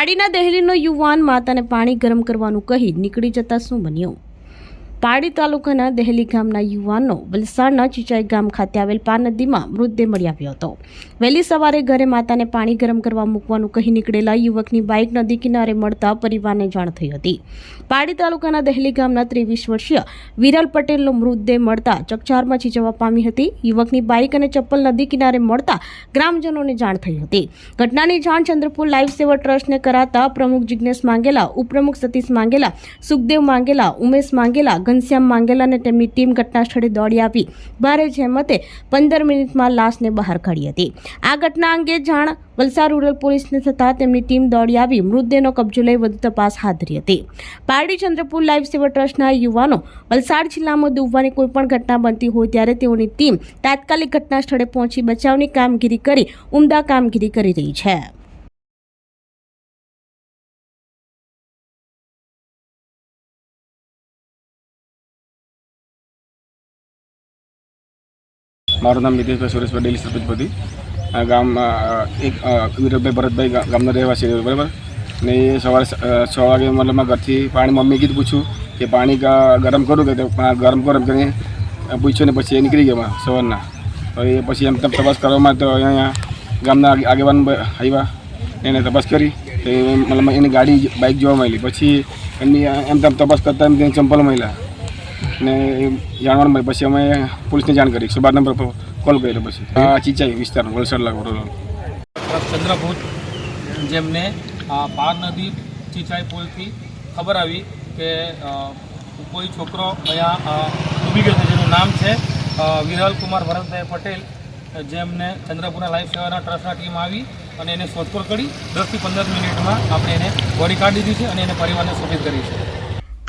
પાડીના દહેલીનો યુવાન માતાને પાણી ગરમ કરવાનું કહી નીકળી જતા શું બન્યું. પાડી તાલુકાના દહેલી ગામના યુવાનો વલસાડના ચિચાઈ ગામ ખાતે આવેલ પાન નદીમાં મૃતદેહ મળી આવ્યો હતો. વહેલી સવારે ઘરે માતાને પાણી ગરમ કરવા મૂકવાનું કહી નીકળેલા યુવકની બાઇક નદી કિનારે મળતા પરિવારને જાણ થઈ હતી. પાડી તાલુકાના દહેલી ગામના ત્રેવીસ વર્ષીય વિરલ પટેલનો મૃતદેહ મળતા ચકચાર મચી પામી હતી. યુવકની બાઇક અને ચપ્પલ નદી કિનારે મળતા ગ્રામજનોને જાણ થઈ હતી. ઘટનાની જાણ ચંદ્રપુર લાઈફ સેવર ટ્રસ્ટને કરાતા પ્રમુખ જિજ્ઞેશ માંગેલા, ઉપપ્રમુખ સતીશ માંગેલા, સુખદેવ માંગેલા, ઉમેશ માંગેલા ઘનશ્યામ માંગેલા અને તેમની ટીમ ઘટના સ્થળે દોડી આવી. ભારે જહેમતે પંદર મિનિટમાં લાશને બહાર કાઢી હતી. આ ઘટના અંગે જાણ વલસાડ રૂરલ પોલીસને થતાં તેમની ટીમ દોડી આવી. મૃતદેહનો કબજો લઈ વધુ તપાસ હાથ ધરી હતી. પારડી ચંદ્રપુર લાઈફ સેવા ટ્રસ્ટના યુવાનો વલસાડ જિલ્લામાં ડૂબવાની કોઈપણ ઘટના બનતી હોય ત્યારે તેઓની ટીમ તાત્કાલિક ઘટના સ્થળે પહોંચી બચાવની કામગીરી કરી, ઉમદા કામગીરી કરી રહી છે. મારું નામ મિતેશભાઈ સુરેશભાઈ, ડેલી સરપંચપતિ આ ગામમાં એક વિરભભાઈ ભરતભાઈ ગામના રહેવાસી બરાબર? ને એ સવારે છ વાગે મતલબ ઘરથી પાણી મમ્મી કીધું પૂછ્યું કે પાણી ગરમ કરું કે ગરમ ગરમ કરીને પૂછ્યું ને પછી એ નીકળી ગયા સવારના. તો એ પછી એમ તેમ તપાસ કરવામાં તો અહીંયા ગામના આગે- આગેવાન આવ્યા. એને તપાસ કરી, તો મતલબ એની ગાડી બાઇક જોવા મળી. પછી એમની, એમ તેમ તપાસ કરતાં એમ તેને ચંપલ મળ્યા. ને એ જાણવાનું પછી અમે પોલીસને જાણ કરી. એકસો બાર નંબર પર કોલ કર્યો પછી. આ ચીચાઈ વિસ્તાર વલસાડ લાગુ ચંદ્રભૂત જેમને પાર નદી ચીચાઈ પુલથી ખબર આવી કે કોઈ છોકરો અહીંયા ડૂબી ગયો છે જેનું નામ છે વિરલકુમાર કુમાર ભરતભાઈ પટેલ જેમને ચંદ્રપુરના લાઈફ સેવાના ટ્રસ્ટના ટીમ આવી અને એને શોધખોળ કરી. દસથી પંદર મિનિટમાં આપણે એને બોડી કાઢી દીધી છે અને એને પરિવારને સૂચિત કરી છે.